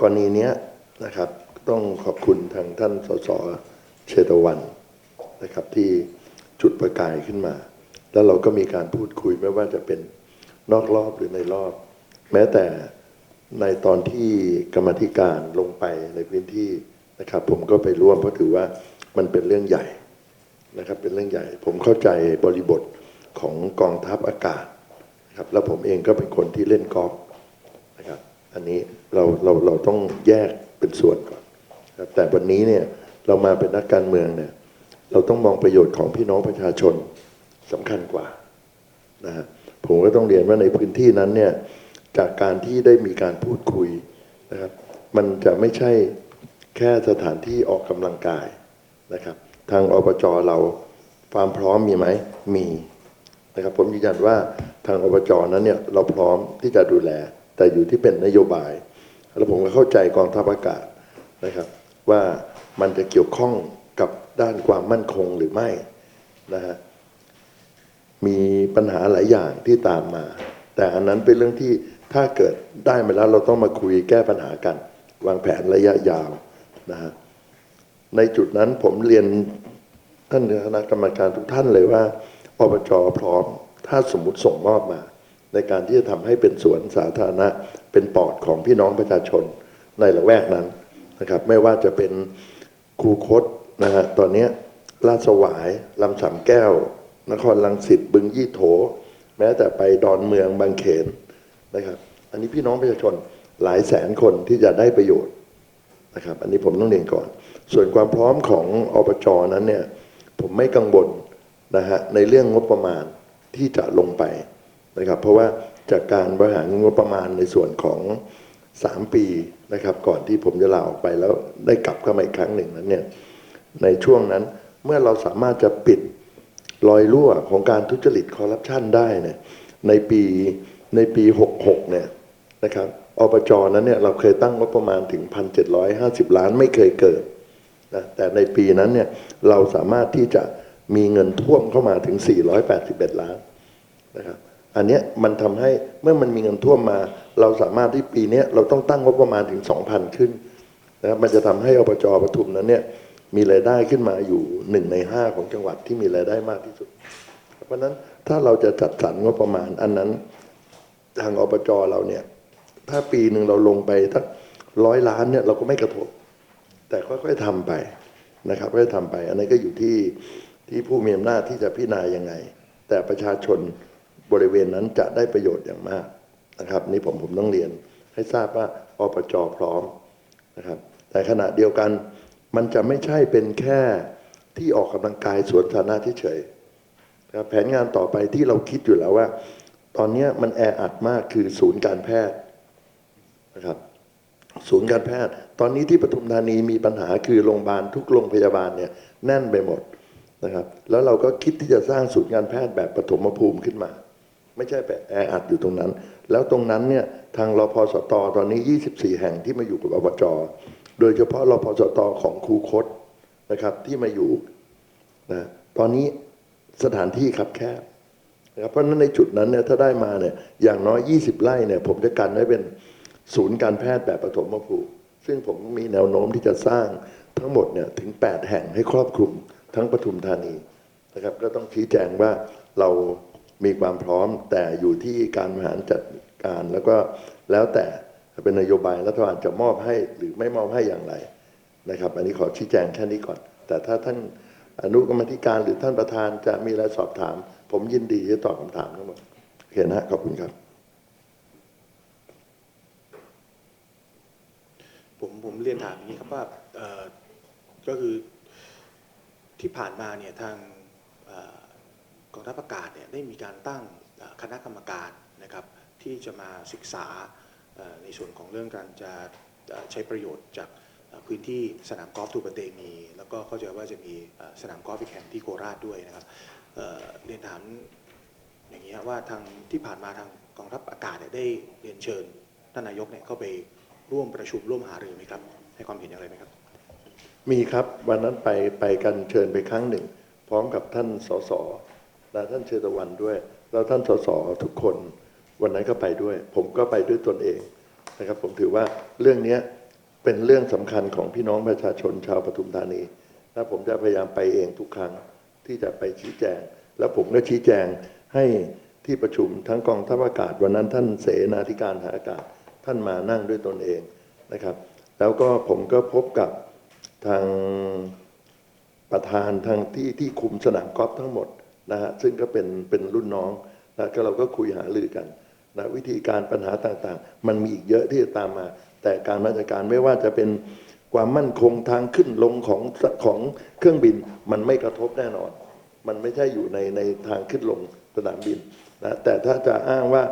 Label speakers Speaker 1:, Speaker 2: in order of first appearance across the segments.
Speaker 1: กรณีนี้นะครับ ต้องขอบคุณทางท่านสสเชตวันนะครับ ที่จุดประกายขึ้นมา แล้วเราก็มีการพูดคุยไม่ว่าจะเป็นนอกรอบหรือในรอบ แม้แต่ในตอนที่กรรมธิการลงไปในพื้นที่นะครับ ผมก็ไปร่วมเพราะถือว่ามันเป็นเรื่องใหญ่นะครับ เป็นเรื่องใหญ่ ผมเข้าใจบริบทของกองทัพอากาศนะครับแล้วผมเองก็เป็นคนที่เล่นกอล์ฟนะครับ อันนี้เราเราเราต้องแยกเป็นส่วนก่อนครับแต่วันนี้เนี่ยเรามาเป็นนักการเมืองเนี่ยเราต้องมองประโยชน์ของพี่น้องประชาชนสำคัญกว่านะฮะผมก็ต้องเรียนว่าในพื้นที่นั้นเนี่ยจากการที่ได้มีการพูดคุยนะครับมันจะไม่ใช่แค่สถานที่ออกกำลังกายนะครับ ทางอบจเราความพร้อมมีไหมมีนะครับผมยืนยันว่าทางอบจนั้นเนี่ยเราพร้อมที่จะดูแล แต่อยู่ที่เป็นนโยบาย แล้วผมก็เข้าใจกองทัพอากาศนะครับ ว่ามันจะเกี่ยวข้องกับด้านความมั่นคงหรือไม่นะฮะมีปัญหาหลายอย่างที่ตามมา แต่อันนั้นเป็นเรื่องที่ถ้าเกิดได้มาแล้วเราต้องมาคุยแก้ปัญหากัน วางแผนระยะยาวนะฮะในจุดนั้นผมเรียนท่านคณะกรรมการทุกท่านเลยว่าอบจพร้อม ถ้าสมมติส่งมอบมา ในการที่จะทำให้เป็นสวนสาธารณะ เป็นปอดของพี่น้องประชาชนในละแวกนั้นนะครับ ไม่ว่าจะเป็นคูคตนะฮะตอนนี้ลาดสวายลำสามแก้ว นครลังสิตบึงยี่โถ แม้แต่ไปดอนเมืองบางเขนนะครับ อันนี้พี่น้องประชาชนหลายแสนคนที่จะได้ประโยชน์นะครับ อันนี้ผมต้องเรียนก่อน ส่วนความพร้อมของอบจนั้นเนี่ยผมไม่กังวลนะฮะในเรื่องงบประมาณที่จะลงไป นะครับ เพราะว่าจากการบริหารงบประมาณในส่วนของ 3 ปีนะครับ ก่อนที่ผมจะลาออกไปแล้วได้กลับเข้ามาอีกครั้งหนึ่งนั้นเนี่ยในช่วงนั้นเมื่อเราสามารถจะปิดรอยรั่วของการทุจริตคอร์รัปชันได้เนี่ยในปีในปี 66 เนี่ยนะครับอบจนั้นเนี่ยเราเคยตั้งงบประมาณถึง 1,750 ล้านไม่เคยเกิดนะแต่ในปีนั้นเนี่ยเราสามารถที่จะมีเงินท่วมเข้ามาถึง 481 ล้านนะครับ อันเนี้ยมันทำให้เมื่อมันมีเงินท่วมมา เราสามารถที่ปีเนี้ยเราต้องตั้งงบประมาณถึง 2,000 ขึ้นนะครับมันจะทำให้อบจปทุมนั้นเนี่ยมีรายได้ขึ้นมาอยู่หนึ่งในห้าของจังหวัดที่มีรายได้มากที่สุด เพราะนั้นถ้าเราจะจัดสรรงบประมาณอันนั้นทางอบจเราเนี่ยถ้าปีหนึ่งเราลงไปถ้าร้อยล้านเนี่ยเราก็ไม่กระทบ แต่ค่อยๆทำไปนะครับค่อยๆทำไป อันนี้นก็อยู่ที่ที่ผู้มีอำนาจที่จะพิจารณายังไง แต่ประชาชน บริเวณนั้นจะได้ประโยชน์อย่างมากนะครับ นี่ผมผมต้องเรียนให้ทราบว่าอปจพร้อมนะครับ แต่ขณะเดียวกันมันจะไม่ใช่เป็นแค่ที่ออกกำลังกายสวนสาธารณะที่เฉยนะครับแผนงานต่อไปที่เราคิดอยู่แล้วว่า ตอนนี้มันแออัดมากคือศูนย์การแพทย์นะครับศูนย์การแพทย์ ตอนนี้ที่ปทุมธานีมีปัญหาคือโรงพยาบาลทุกโรงพยาบาลเนี่ยแน่นไปหมดนะครับ แล้วเราก็คิดที่จะสร้างศูนย์การแพทย์แบบปฐมภูมิขึ้นมา ไม่ใช่แบบแออัดอยู่ตรงนั้น แล้วตรงนั้นเนี่ยทางรพสตตอนนี้ 24 แห่งที่มาอยู่กับอบจโดยเฉพาะรพสตของครูคดนะครับที่มาอยู่นะตอนนี้สถานที่คับแคบนะครับเพราะฉะนั้นในจุดนั้นเนี่ยถ้าได้มาเนี่ยอย่างน้อย 20 ไร่เนี่ยผมจะกันไว้เป็นศูนย์การแพทย์แบบปฐมภูมิซึ่งผมมีแนวโน้มที่จะสร้างทั้งหมดเนี่ยถึง 8 แห่งให้ครอบคลุมทั้งปทุมธานีนะครับก็ต้องชี้แจงว่าเรา มีความพร้อมแต่อยู่ที่การบริหารจัดการแล้วก็แล้วแต่เป็นนโยบายรัฐบาลจะมอบให้หรือไม่มอบให้อย่างไรนะครับ อันนี้ขอชี้แจงแค่นี้ก่อน แต่ถ้าท่านอนุกรรมธิการหรือท่านประธานจะมีอะไรสอบถาม ผมยินดีจะตอบคำถามทั้งหมดโอเคนะฮะขอบคุณครับ
Speaker 2: ผมผมเรียนถามอย่างนี้ครับว่าก็คือที่ผ่านมาเนี่ยทาง กองทัพอากาศเนี่ยได้มีการตั้งคณะกรรมการนะครับที่จะมาศึกษาในส่วนของเรื่องการจะใช้ประโยชน์จากพื้นที่สนามกอล์ฟทูปเตมี แล้วก็เข้าใจว่าจะมีสนามกอล์ฟอีกแห่งที่โคราชด้วยนะครับเเรียนถามอย่างนี้ว่าทางที่ผ่านมาทางกองทัพอากาศเนี่ยได้เรียนเชิญท่านนายกเนี่ยเข้าไปร่วมประชุมร่วมหารือไหมครับให้ความเห็นอย่างไรไหมครับ
Speaker 1: มีครับวันนั้นไปไปกันเชิญไปครั้งหนึ่ง พร้อมกับท่านสส และท่านเชตวันด้วย แล้วท่านสสทุกคนวันนั้นก็ไปด้วย ผมก็ไปด้วยตนเองนะครับ ผมถือว่าเรื่องนี้เป็นเรื่องสำคัญของพี่น้องประชาชนชาวปทุมธานีและผมจะพยายามไปเองทุกครั้งที่จะไปชี้แจง แล้วผมก็ชี้แจงให้ที่ประชุมทั้งกองทัพอากาศวันนั้นท่านเสนาธิการทหารอากาศท่านมานั่งด้วยตนเองนะครับ แล้วก็ผมก็พบกับทางประธานทางที่ที่คุมสนามกอล์ฟทั้งหมด นะฮะซึ่งก็เป็นเป็นรุ่นน้องนะก็เราก็คุยหารือกันนะวิธีการปัญหาต่างๆ มันมีอีกเยอะที่จะตามมา แต่การมาตรการไม่ว่าจะเป็นความมั่นคงทางขึ้นลงของของเครื่องบินมันไม่กระทบแน่นอน มันไม่ใช่อยู่ในในทางขึ้นลงสนามบินนะแต่ถ้าจะอ้างว่า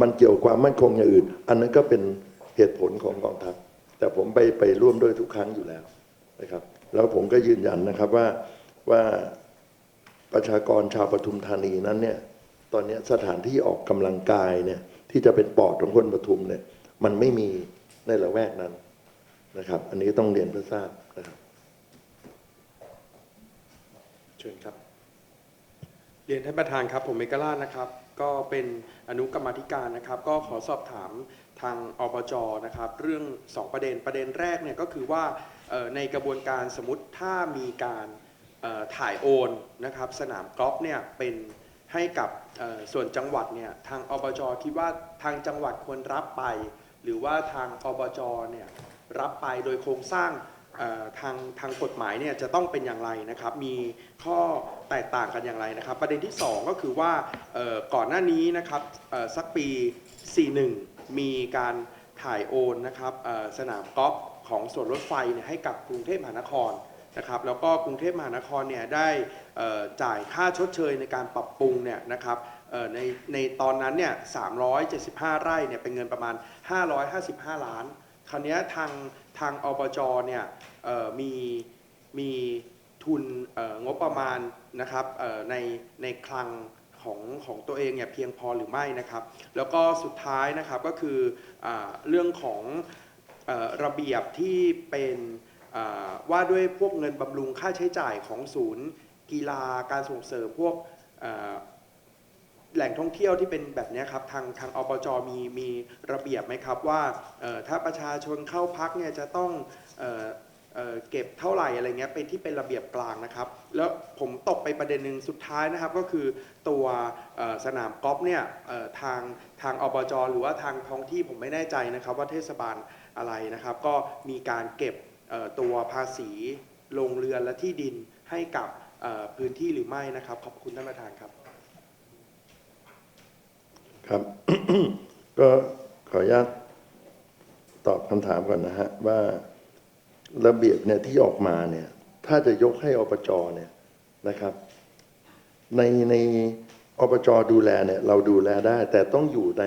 Speaker 1: มันเกี่ยวความมั่นคงอย่างอื่น อันนั้นก็เป็นเหตุผลของกองทัพแต่ผมไปไปร่วมด้วยทุกครั้งอยู่แล้วนะครับ แล้วผมก็ยืนยันนะครับว่าว่า ประชากรชาวปทุมธานีนั้นเนี่ยตอนนี้สถานที่ออกกำลังกายเนี่ยที่จะเป็นปอดของคนปทุมเนี่ยมันไม่มีในละแวกนั้นนะครับ อันนี้ต้องเรียนเพื่อทราบนะครับ
Speaker 2: เชิญครับ
Speaker 3: เรียนท่านประธานครับ ผมเอกราชนะครับ ก็เป็นอนุกรรมธิการนะครับ ก็ขอสอบถามทางอบจนะครับ เรื่อง 2 ประเด็นประเด็นแรกเนี่ยก็คือว่าในกระบวนการสมมติถ้ามีการ ถ่ายโอนนะครับสนามกอล์ฟเนี่ยเป็นให้กับส่วนจังหวัดเนี่ยทางอบจคิดว่าทางจังหวัดควรรับไป หรือว่าทางอบจเนี่ยรับไปโดยโครงสร้างทางทางกฎหมายเนี่ยจะต้องเป็นอย่างไรนะครับ มีข้อแตกต่างกันอย่างไรนะครับ ประเด็นที่ 2 ก็คือว่าก่อนหน้านี้นะครับสักปี 41 มีการถ่ายโอนนะครับสนามกอล์ฟของส่วนรถไฟให้กับกรุงเทพมหานคร นะครับแล้วก็กรุงเทพมหานครเนี่ยได้จ่ายค่าชดเชยในการปรับปรุงเนี่ยนะครับในในตอนนั้นเนี่ย375 ไร่เนี่ยเป็นเงินประมาณ 555 ล้าน คราวนี้ทางทางอบจเนี่ยมีมีทุนงบประมาณนะครับในในคลังของของตัวเองเนี่ยเพียงพอหรือไม่นะครับ แล้วก็สุดท้ายนะครับก็คืออเรื่องของอระเบียบที่เป็น ว่าด้วยพวกเงินบำรุงค่าใช้จ่ายของศูนย์ กีฬาการส่งเสริมพวกแหล่งท่องเที่ยวที่เป็นแบบนี้ครับทางทางอบจมีมีระเบียบไหมครับว่าถ้าประชาชนเข้าพักเนี่ยจะต้องเออเออเก็บเท่าไหร่อะไรเงี้ยเป็นที่เป็นระเบียบกลางนะครับ แล้วผมตกไปประเด็นหนึ่งสุดท้ายนะครับ ก็คือตัวสนามกอล์ฟเนี่ยทางทางอบจหรือว่าทางท้องที่ผมไม่แน่ใจนะครับ ว่าเทศบาลอะไรนะครับ ก็มีการเก็บ ตัวภาษีโรงเรือนและที่ดินให้กับพื้นที่หรือไม่นะครับ ขอบคุณท่านประธานครับ
Speaker 1: ครับ ก็ขออนุญาตตอบคำถามก่อนนะฮะ ว่าระเบียบเนี่ยที่ออกมาเนี่ย ถ้าจะยกให้อบจเนี่ยนะครับ ในในอบจดูแลเนี่ยเราดูแลได้ แต่ต้องอยู่ใน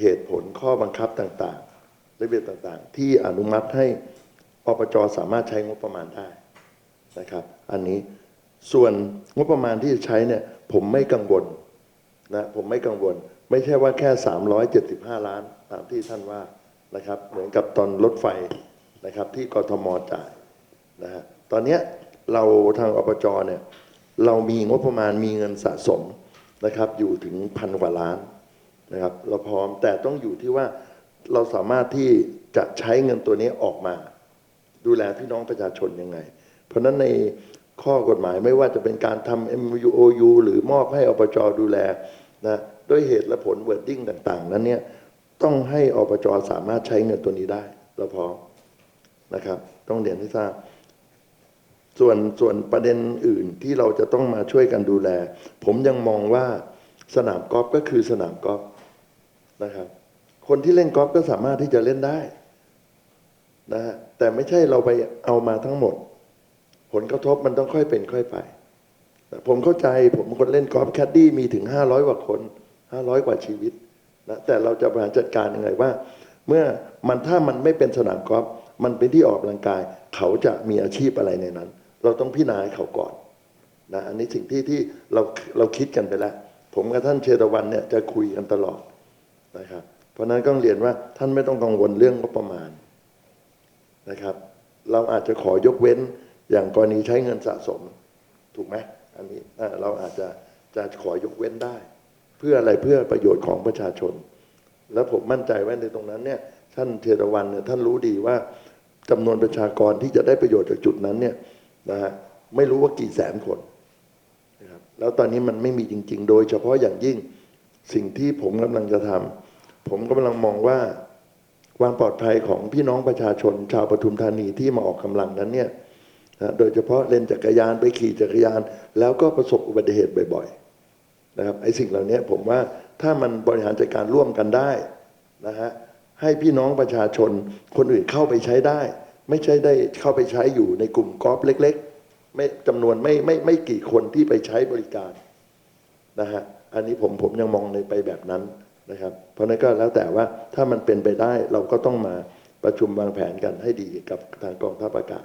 Speaker 1: เหตุผลข้อบังคับต่างๆ ระเบียบต่างๆ ที่อนุมัติให้ อบจสามารถใช้งบประมาณได้นะครับ อันนี้ส่วนงบประมาณที่จะใช้เนี่ยผมไม่กังวลนะผมไม่กังวล ไม่ใช่ว่าแค่ 375 ล้านตามที่ท่านว่านะครับ เหมือนกับตอนรถไฟนะครับที่กทมจ่ายนะฮะตอนนี้เราทางอบจเนี่ยเรามีงบประมาณมีเงินสะสมนะครับอยู่ถึงพันกว่าล้านนะครับเราพร้อมแต่ต้องอยู่ที่ว่าเราสามารถที่จะใช้เงินตัวนี้ออกมา ดูแลพี่น้องประชาชนยังไง เพราะฉะนั้นในข้อกฎหมายไม่ว่าจะเป็นการทำ MUOU หรือมอบให้อบจดูแลนะด้วยเหตุและผล wording ต่าง ๆ นั้นเนี่ยต้องให้อบจสามารถใช้เงินตัวนี้ได้เราพร้อมนะครับ ต้องเรียนให้ทราบ ส่วนส่วนประเด็นอื่นที่เราจะต้องมาช่วยกันดูแล ผมยังมองว่าสนามกอล์ฟก็คือสนามกอล์ฟนะครับ คนที่เล่นกอล์ฟก็สามารถที่จะเล่นได้ นะฮะแต่ไม่ใช่เราไปเอามาทั้งหมด ผลกระทบมันต้องค่อยเป็นค่อยไป ผมเข้าใจผมคนเล่นกอล์ฟแคดดี้มีถึง 500 กว่าคน 500 กว่าชีวิตนะแต่เราจะบริหารจัดการยังไงว่า เมื่อมันถ้ามันไม่เป็นสนามกอล์ฟมันเป็นที่ออกกำลังกาย เขาจะมีอาชีพอะไรในนั้น เราต้องพิจารณาเขาก่อนนะอันนี้สิ่งที่ที่เราเราคิดกันไปแล้ว ผมกับท่านเชตวันเนี่ยจะคุยกันตลอดนะครับเพราะฉะนั้นก็เรียนว่าท่านไม่ต้องกังวลเรื่องงบประมาณ นะครับ เราอาจจะขอยกเว้นอย่างกรณีใช้เงินสะสมถูกไหมอันนี้เราอาจจะจะขอยกเว้นได้ เพื่ออะไรเพื่อประโยชน์ของประชาชน แล้วผมมั่นใจว่าในตรงนั้นเนี่ยท่านเทรวันเนี่ยท่านรู้ดีว่าจำนวนประชากรที่จะได้ประโยชน์จากจุดนั้นเนี่ยนะฮะไม่รู้ว่ากี่แสนคนนะครับแล้วตอนนี้มันไม่มีจริง ๆ โดยเฉพาะอย่างยิ่งสิ่งที่ผมกำลังจะทำผมกำลังมองว่า ความปลอดภัยของพี่น้องประชาชนชาวปทุมธานีที่มาออกกำลังนั้นเนี่ยนะโดยเฉพาะเล่นจักรยานไปขี่จักรยาน แล้วก็ประสบอุบัติเหตุบ่อยๆนะครับไอ้สิ่งเหล่านี้ผมว่าถ้ามันบริหารจัดการร่วมกันได้นะฮะให้พี่น้องประชาชนคนอื่นเข้าไปใช้ได้ ไม่ใช่ได้เข้าไปใช้อยู่ในกลุ่มกอล์ฟเล็ก ๆ ไม่จำนวนไม่ไม่ไม่กี่คนที่ไปใช้บริการนะฮะอันนี้ผมผมยังมองในไปแบบนั้น นะครับ เพราะนั้นก็แล้วแต่ว่าถ้ามันเป็นไปได้เราก็ต้องมาประชุมวางแผนกันให้ดีกับทางกองทัพอากาศ